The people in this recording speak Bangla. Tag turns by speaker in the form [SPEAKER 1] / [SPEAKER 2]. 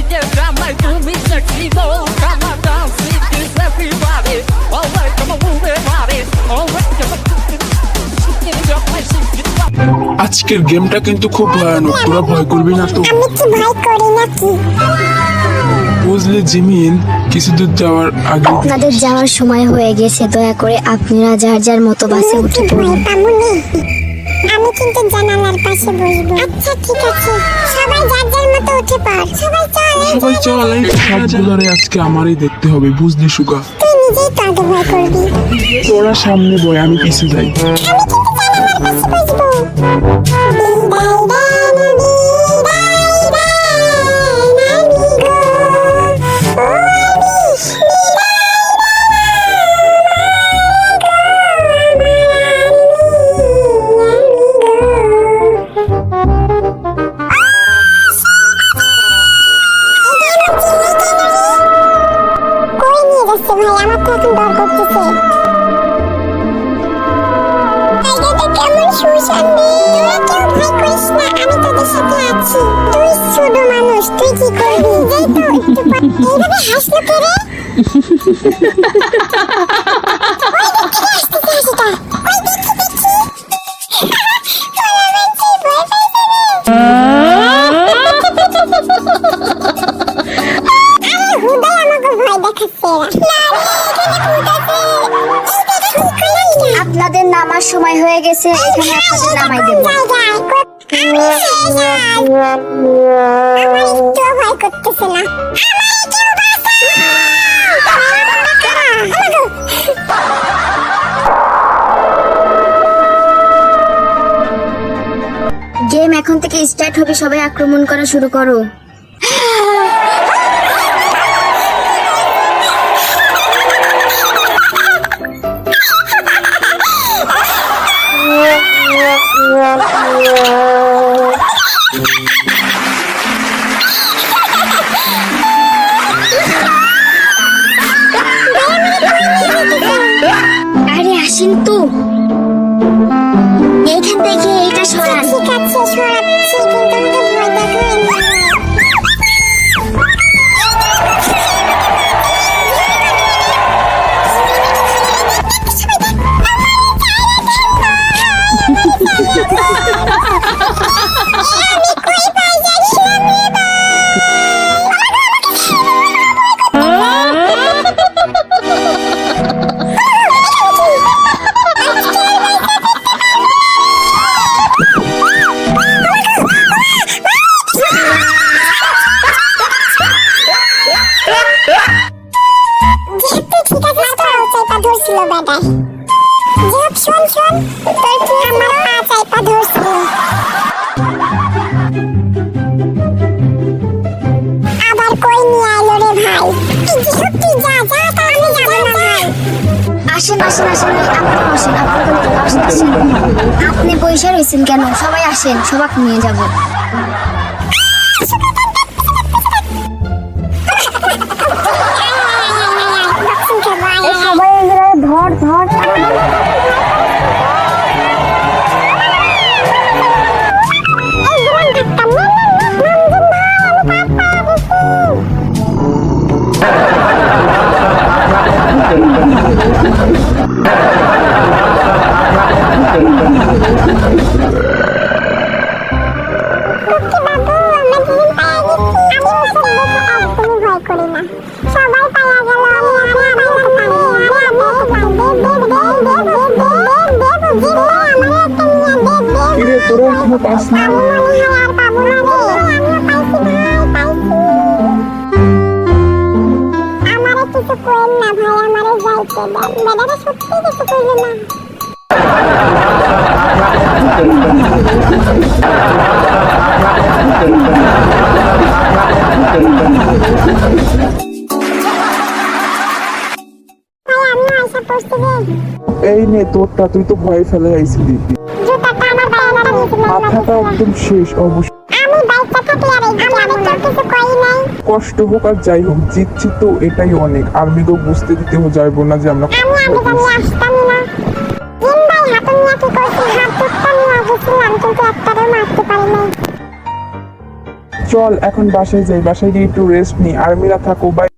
[SPEAKER 1] DJ drama me sexy go Come dance with this everybody Alright come on move it body Alright come on Your place is
[SPEAKER 2] আজকের গেমটা কিন্তু খুব ভয়ানক তোরা ভয় করবি না তো। বুঝলি জিমিন কিছু দূর যাওয়ার আগে
[SPEAKER 3] আপনাদের যাওয়ার সময় হয়ে গেছে দয়া করে আপনারা যার যার মতো বাসে উঠে পড়ুন।
[SPEAKER 4] আমি কিন্তু জানালার পাশে বসবো। আচ্ছা ঠিক আছে। সবাই যার যার মতো উঠে পড়। সবাই চল
[SPEAKER 2] সবাই চল এই সবগুলোরে আজকে আমারই দেখতে হবে বুঝলি সুগা?
[SPEAKER 4] তুই নিজেই তো ভয় করবি।
[SPEAKER 2] তোরা সামনে বয় আমি পিছে যাই।
[SPEAKER 4] আমি কিন্তু জানালার পাশে বসবো। করতেছে জায়গাটা কেমন রে? তোরা কেউ ভয় করিস না আমি তোদের সাথে আছি। তুই ছোট মানুষ তুই কি করবি? যাই তো একটু পর। এইভাবে হাসলো কে রে? ওই
[SPEAKER 3] গেছে, এখানে আপনাদের নামাই দেবো। গেম এখন থেকে স্টার্ট হবে, সবাই আক্রমণ করা শুরু করো। আরে আসেন তো এইখান থেকে এটা সরান।
[SPEAKER 4] ঠিক আছে সরাচ্ছি কিন্তু আমাকে ভয় দেখাবেন না। যেহেতু শোন শোন তোর কি আমার পা চাইপা ধরছিল আবার কই নিয়ে আইলো রে ভাই? এই তুই যা যা তা আমি যাব না। ভাই?
[SPEAKER 3] আসেন আসেন আসেন আপনারা বসেন আসেন আসেন। আপনি পয়সা রয়েছেন কেন? সবাই আসেন সবাক নিয়ে যাব
[SPEAKER 4] Ini turun kamu pasnya. বেটাটা সত্যি কিছু আমি রে
[SPEAKER 2] এই নে, তোরটা, তুই তো ভয় ফেলে আইছিলি। মাথাটা একদম শেষ, অবশ্য।
[SPEAKER 4] আমি বাইকটা থাকলে আর এই আমি তো কিছু কই নাই।
[SPEAKER 2] কষ্ট হোক আর যাই হোক জিতছি তো এটাই অনেক। আর্মিকেও বুঝতে দিতেও যাইবো না যে আমরা
[SPEAKER 4] আমি
[SPEAKER 2] চল এখন বাসায় যাই বাসায় গিয়ে একটু রেস্ট নিই আর্মিরা থাকো বাই